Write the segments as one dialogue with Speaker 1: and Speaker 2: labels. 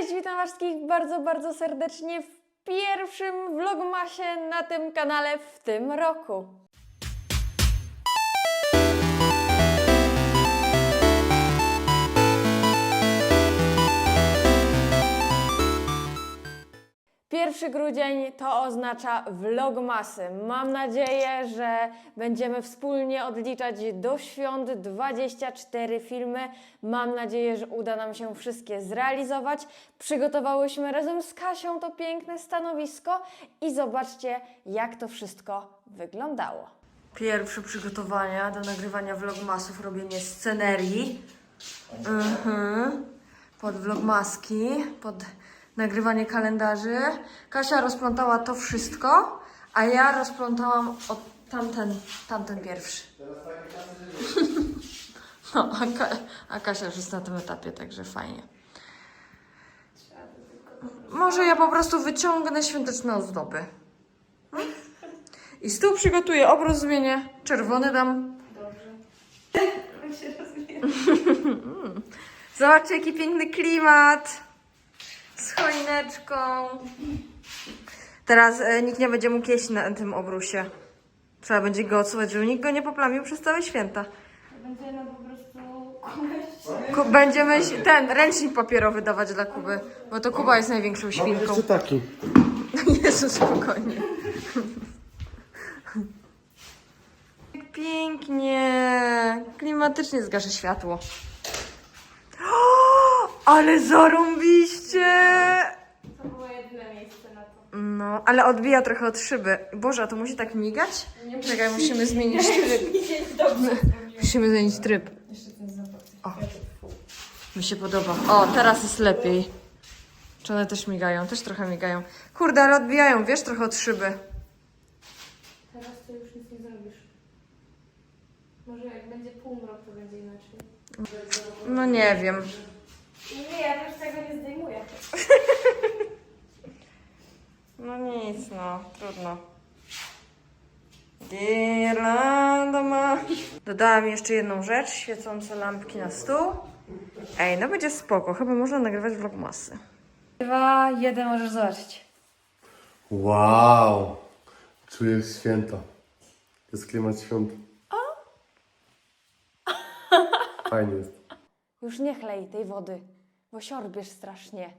Speaker 1: Cześć, witam Was wszystkich bardzo, bardzo serdecznie w pierwszym vlogmasie na tym kanale w tym roku. Pierwszy grudzień to oznacza vlogmasy. Mam nadzieję, że będziemy wspólnie odliczać do świąt 24 filmy. Mam nadzieję, że uda nam się wszystkie zrealizować. Przygotowałyśmy razem z Kasią to piękne stanowisko i zobaczcie, jak to wszystko wyglądało. Pierwsze przygotowania do nagrywania vlogmasów, robienie scenerii. Mhm. Pod vlogmaski, pod nagrywanie kalendarzy. Kasia rozplątała to wszystko, a ja rozplątałam od tamten, tamten pierwszy. No, a, Ka- a Kasia już jest na tym etapie, także fajnie. Może ja po prostu wyciągnę świąteczne ozdoby. I stół przygotuję, obrót zmienię, czerwony dam. Zobaczcie, jaki piękny klimat. Z choineczką. Teraz e, nikt nie będzie mógł jeść na tym obrusie. Trzeba będzie go odsuwać, żeby nikt go nie poplamił przez całe święta.
Speaker 2: Będziemy po prostu
Speaker 1: Ku, będziemy ten ręcznik papierowy dawać dla Kuby, bo to Kuba jest największą świnką.
Speaker 3: Jeszcze taki.
Speaker 1: Jezu, spokojnie. Pięknie. Klimatycznie zgaszę światło. Ale zarąbiście!
Speaker 2: to było jedyne miejsce na to.
Speaker 1: No, ale odbija trochę od szyby. Boże, a to musi tak migać? Czekaj, musimy zmienić tryb. Musimy zmienić tryb.
Speaker 2: Jeszcze ten zapach.
Speaker 1: O. Mi się podoba. O, teraz jest lepiej. Czy one też migają? Też trochę migają. Kurde, ale odbijają, wiesz, trochę od szyby.
Speaker 2: Teraz to już nic nie zrobisz. Może jak będzie półmrok, to będzie inaczej.
Speaker 1: No nie wiem.
Speaker 2: Nie, ja też tego nie zdejmuję.
Speaker 1: No nic, no, trudno. Girlanda ma. Dodałam jeszcze jedną rzecz, świecące lampki na stół. Ej, no będzie spoko, chyba można nagrywać vlogmasy. Dwa, jeden, możesz zobaczyć.
Speaker 3: Wow. Czuję święta. Jest klimat świąt. Fajnie jest.
Speaker 1: Już nie chlej tej wody, bo siorbiesz strasznie.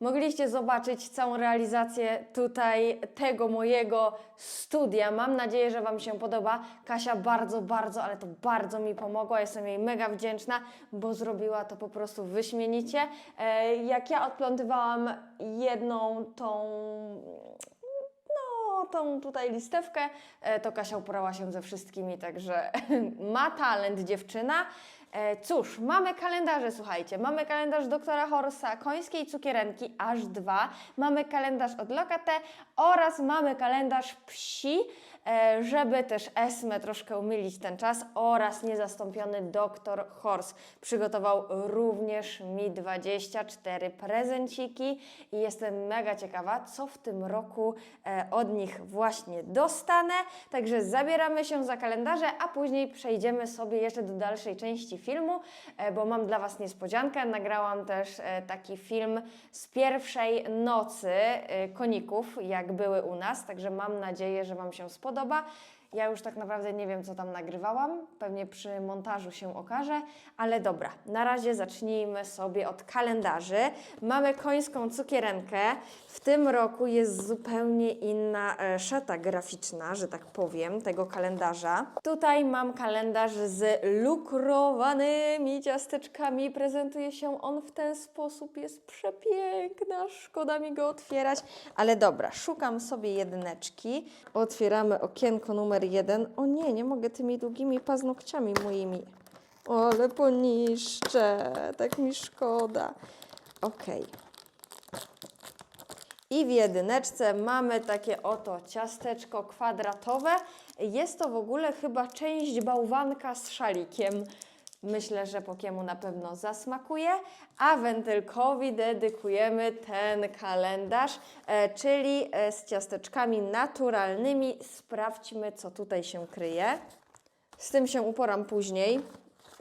Speaker 1: Mogliście zobaczyć całą realizację tutaj tego mojego studia. Mam nadzieję, że Wam się podoba. Kasia bardzo, bardzo, ale to bardzo mi pomogła. Jestem jej mega wdzięczna, bo zrobiła to po prostu wyśmienicie. E, Jak ja odplątywałam jedną tą no, tą tutaj listewkę, e, to Kasia uporała się ze wszystkimi, także ma talent dziewczyna. E, Cóż, mamy kalendarze, słuchajcie. Mamy kalendarz doktora Horsa, końskiej cukierenki, aż dwa. Mamy kalendarz od Lokate oraz mamy kalendarz psi, żeby też Esmę troszkę umylić ten czas oraz niezastąpiony doktor Hors przygotował również mi 24 prezenciki i jestem mega ciekawa, co w tym roku e, od nich właśnie dostanę. Także zabieramy się za kalendarze, a później przejdziemy sobie jeszcze do dalszej części filmu, e, bo mam dla Was niespodziankę. Nagrałam też e, taki film z pierwszej nocy e, koników, jak były u nas, także mam nadzieję, że Wam się spodoba. podoba Ja już tak naprawdę nie wiem, co tam nagrywałam. Pewnie przy montażu się okaże, ale dobra. Na razie zacznijmy sobie od kalendarzy. Mamy końską cukierenkę. W tym roku jest zupełnie inna e, szata graficzna, że tak powiem, tego kalendarza. Tutaj mam kalendarz z lukrowanymi ciasteczkami. Prezentuje się on w ten sposób. Jest przepiękna. Szkoda mi go otwierać, ale dobra. Szukam sobie jedyneczki. Otwieramy okienko numer jeden. O nie, nie mogę tymi długimi paznokciami moimi. Ale poniszczę, tak mi szkoda. Okej. I w jedyneczce mamy takie oto ciasteczko kwadratowe. Jest to w ogóle chyba część bałwanka z szalikiem. Myślę, że Pokiemu na pewno zasmakuje, a wentylkowi dedykujemy ten kalendarz, e, czyli e, z ciasteczkami naturalnymi. Sprawdźmy, co tutaj się kryje. Z tym się uporam później.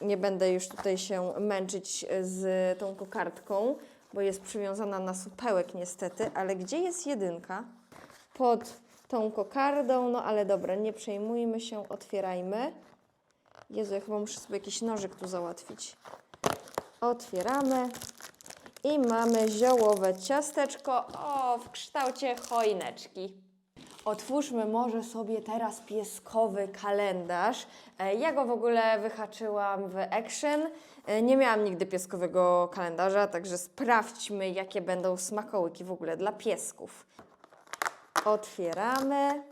Speaker 1: Nie będę już tutaj się męczyć z tą kokardką, bo jest przywiązana na supełek niestety, ale gdzie jest jedynka? Pod tą kokardą, no ale dobra, nie przejmujmy się, otwierajmy. Jezu, ja chyba muszę sobie jakiś nożyk tu załatwić. Otwieramy i mamy ziołowe ciasteczko, o, w kształcie choineczki. Otwórzmy może sobie teraz pieskowy kalendarz. E, Ja go w ogóle wyhaczyłam w Action. E, Nie miałam nigdy pieskowego kalendarza, także sprawdźmy, jakie będą smakołyki w ogóle dla piesków. Otwieramy.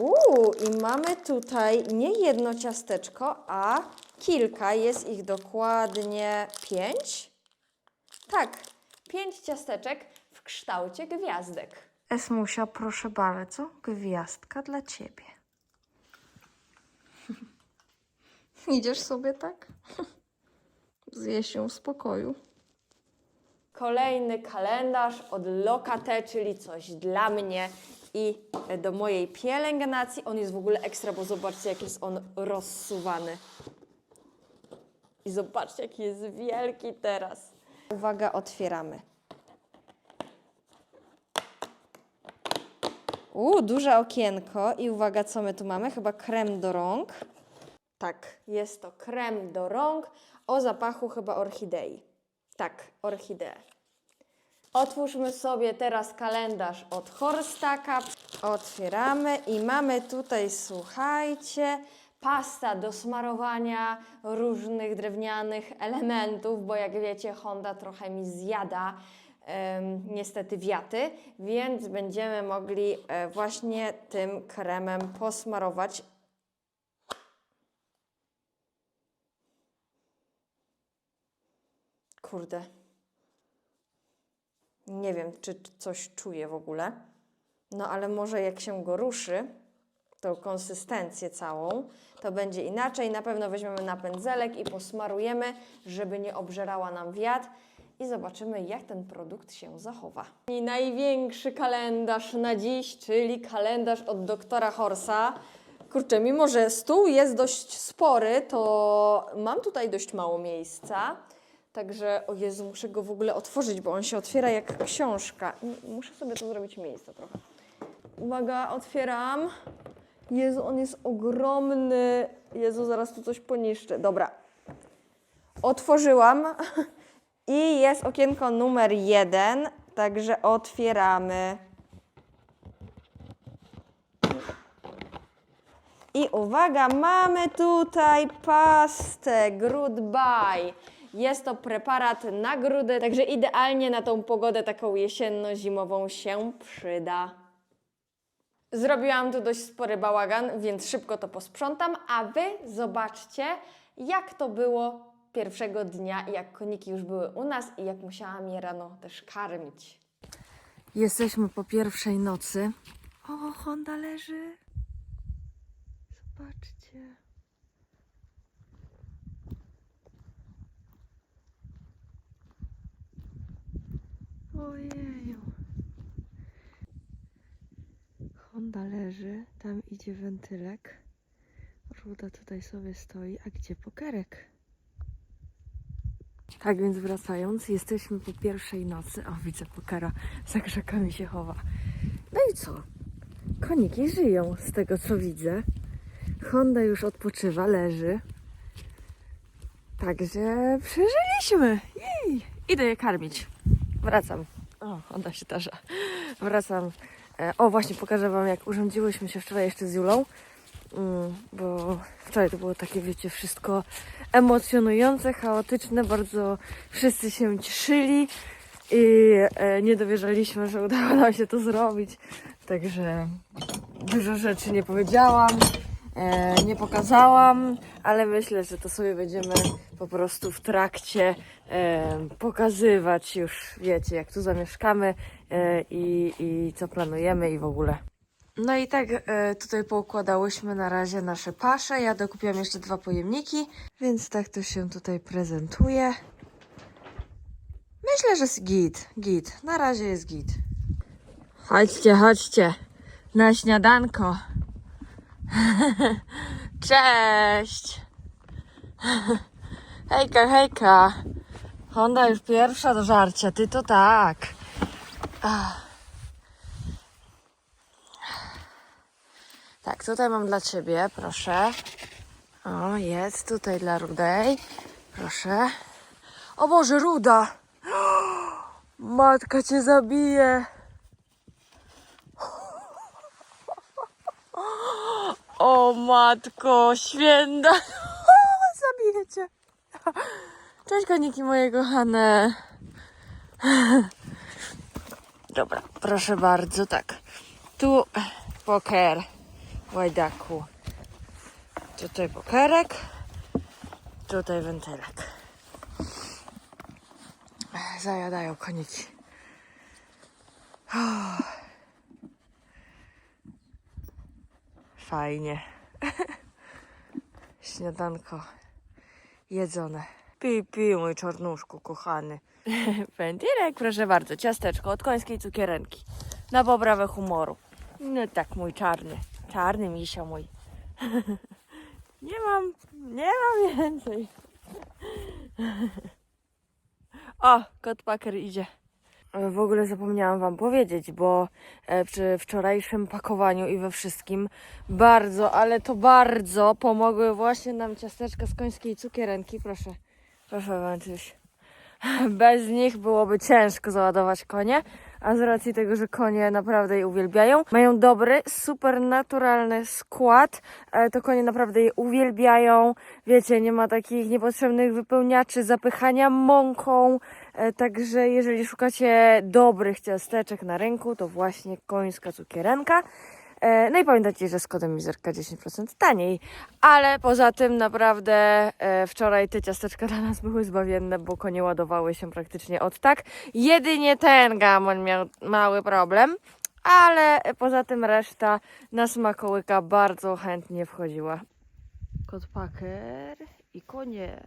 Speaker 1: Uuu, i mamy tutaj nie jedno ciasteczko, a kilka. Jest ich dokładnie pięć. Tak, pięć ciasteczek w kształcie gwiazdek. Esmusia, proszę bardzo, gwiazdka dla ciebie. Idziesz sobie tak? Zjeść ją w spokoju. Kolejny kalendarz od Lokate, czyli coś dla mnie i do mojej pielęgnacji. On jest w ogóle ekstra, bo zobaczcie, jak jest on rozsuwany. I zobaczcie, jaki jest wielki teraz. Uwaga, otwieramy. Uuu, duże okienko i uwaga, co my tu mamy? Chyba krem do rąk. Tak, jest to krem do rąk o zapachu chyba orchidei. Tak, orchidee. Otwórzmy sobie teraz kalendarz od Horstaka. Otwieramy i mamy tutaj, słuchajcie, pasta do smarowania różnych drewnianych elementów, bo jak wiecie, Honda trochę mi zjada niestety wiaty, więc będziemy mogli e, właśnie tym kremem posmarować Kurde. Nie wiem, czy coś czuję w ogóle. No ale może jak się go ruszy, tą konsystencję całą, to będzie inaczej. Na pewno weźmiemy na pędzelek i posmarujemy, żeby nie obżerała nam wiatr. I zobaczymy, jak ten produkt się zachowa. I największy kalendarz na dziś, czyli kalendarz od doktora Horsa. Kurczę, mimo że stół jest dość spory, to mam tutaj dość mało miejsca. Także, o Jezu, muszę go w ogóle otworzyć, bo on się otwiera jak książka. Muszę sobie tu zrobić miejsce trochę. Uwaga, otwieram. Jezu, on jest ogromny. Jezu, zaraz tu coś poniszczę. Dobra. Otworzyłam i jest okienko numer jeden, także otwieramy. I uwaga, mamy tutaj pastę Goodbye. Jest to preparat na grudy, także idealnie na tą pogodę taką jesienno-zimową się przyda. Zrobiłam tu dość spory bałagan, więc szybko to posprzątam, a Wy zobaczcie, jak to było pierwszego dnia jak koniki już były u nas i jak musiałam je rano też karmić. Jesteśmy po pierwszej nocy. O, Honda leży. Zobaczcie. Ojeju. Honda leży, tam idzie wentylek. Ruda tutaj sobie stoi, a gdzie pokerek? Tak więc wracając, jesteśmy po pierwszej nocy. O, widzę pokera, za krzakami się chowa. No i co? Koniki żyją, z tego co widzę. Honda już odpoczywa, leży. Także przeżyliśmy. Jej! Idę je karmić. Wracam. O, Honda się tarza. Wracam. E, O, właśnie pokażę Wam, jak urządziłyśmy się wczoraj jeszcze z Julą. Mm, Bo wczoraj to było takie, wiecie, wszystko emocjonujące, chaotyczne. Bardzo wszyscy się cieszyli i e, nie dowierzaliśmy, że udało nam się to zrobić. Także dużo rzeczy nie powiedziałam, e, nie pokazałam, ale myślę, że to sobie będziemy po prostu w trakcie e, pokazywać już, wiecie, jak tu zamieszkamy e, i, i co planujemy i w ogóle. No i tak tutaj poukładałyśmy na razie nasze pasze. Ja dokupiłam jeszcze dwa pojemniki, więc tak to się tutaj prezentuje. Myślę, że jest git, git. Na razie jest git. Chodźcie, chodźcie na śniadanko. Cześć. Hejka, hejka. Honda już pierwsza do żarcia, ty to tak. Ach. Tak, tutaj mam dla ciebie, proszę. O, jest tutaj dla Rudej. Proszę. O Boże, Ruda! Matka cię zabije. O matko święta. Zabiję cię. Cześć koniki moje kochane. Dobra, proszę bardzo, tak. Tu poker łajdaku. Tutaj pokerek. Tutaj wentylek. Zajadają koniki. Fajnie. Śniadanko jedzone. Pi, pi, mój czarnuszku kochany. Wentylek, proszę bardzo, ciasteczko od końskiej cukierenki. Na poprawę humoru. No tak, mój czarny. Czarny misio mój. nie mam, nie mam więcej. o, kot paker idzie. W ogóle zapomniałam Wam powiedzieć, bo e, przy wczorajszym pakowaniu i we wszystkim bardzo, ale to bardzo pomogły właśnie nam ciasteczka z końskiej cukierenki. Proszę, proszę Węczyś. Bez nich byłoby ciężko załadować konie, a z racji tego, że konie naprawdę je uwielbiają, mają dobry, super naturalny skład, e, to konie naprawdę je uwielbiają. Wiecie, nie ma takich niepotrzebnych wypełniaczy, zapychania mąką, e, także jeżeli szukacie dobrych ciasteczek na rynku, to właśnie końska cukierenka. E, No i pamiętajcie, że z kodem Mizerka 10% taniej. Ale poza tym naprawdę e, wczoraj te ciasteczka dla nas były zbawienne, bo konie ładowały się praktycznie od tak. Jedynie ten gamon miał mały problem, ale poza tym reszta na smakołyka bardzo chętnie wchodziła. Kot paker i konie.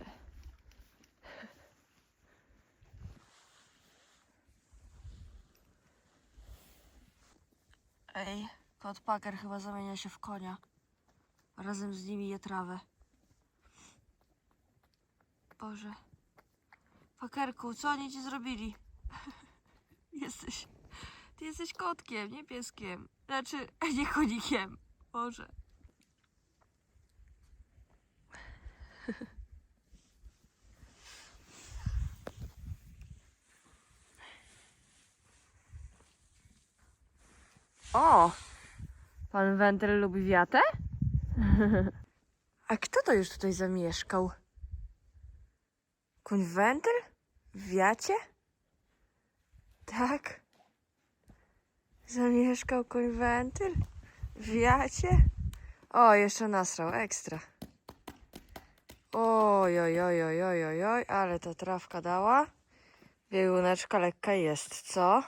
Speaker 1: Ej, kot paker chyba zamienia się w konia. Razem z nimi je trawę. Boże. Pakerku, co oni ci zrobili? jesteś. Ty jesteś kotkiem, nie pieskiem. Znaczy, nie konikiem. Boże. O! Pan Wentel lubi wiatę? A kto to już tutaj zamieszkał? Kuń Wentel? W wiacie? Tak? Zamieszkał kuń Wentel? W wiacie? O, jeszcze nasrał, ekstra. Oj, oj, oj, oj, oj, oj, oj, ale ta trawka dała. Bieguneczka lekka jest, co?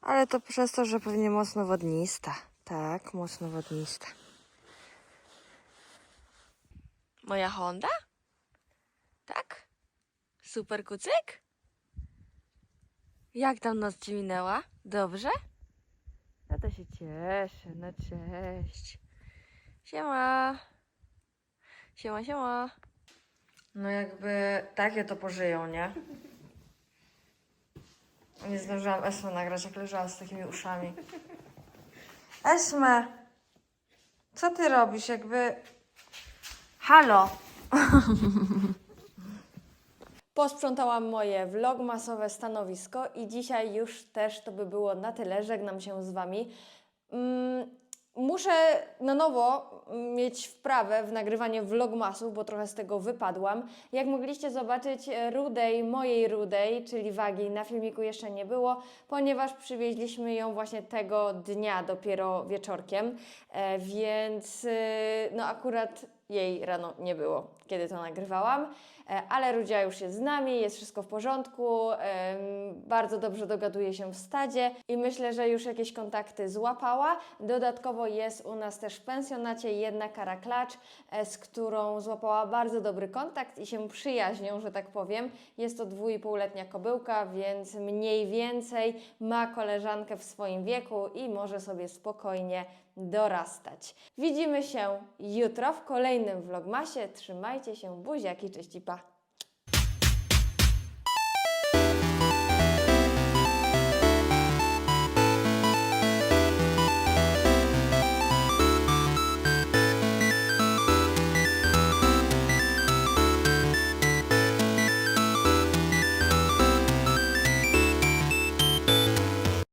Speaker 1: Ale to przez to, że pewnie mocno wodnista. Tak, mocno wodnista. Moja Honda? Tak? Super kucyk? Jak tam noc ci minęła? Dobrze? Ja to się cieszę, no cześć. Siema. Siema, siema. No jakby takie to pożyją, nie? Nie zdążyłam Esmę nagrać, jak leżała z takimi uszami. Esme! Co ty robisz? Jakby... Halo! Posprzątałam moje vlogmasowe stanowisko i dzisiaj już też to by było na tyle. Żegnam się z Wami. Mm, muszę na nowo mieć wprawę w nagrywanie vlogmasów, bo trochę z tego wypadłam. Jak mogliście zobaczyć, e, rudej, mojej rudej, czyli wagi, na filmiku jeszcze nie było, ponieważ przywieźliśmy ją właśnie tego dnia, dopiero wieczorkiem, e, więc e, no akurat jej rano nie było, kiedy to nagrywałam. E, Ale Rudzia już jest z nami, jest wszystko w porządku, bardzo dobrze dogaduje się w stadzie i myślę, że już jakieś kontakty złapała. Dodatkowo jest u nas też w pensjonacie jedna kara klacz, e, z którą złapała bardzo dobry kontakt i się przyjaźnią, że tak powiem. Jest to dwuipółletnia kobyłka, więc mniej więcej ma koleżankę w swoim wieku i może sobie spokojnie dorastać. Widzimy się jutro w kolejnym vlogmasie. Trzymajcie się, buziaki, cześć i pa!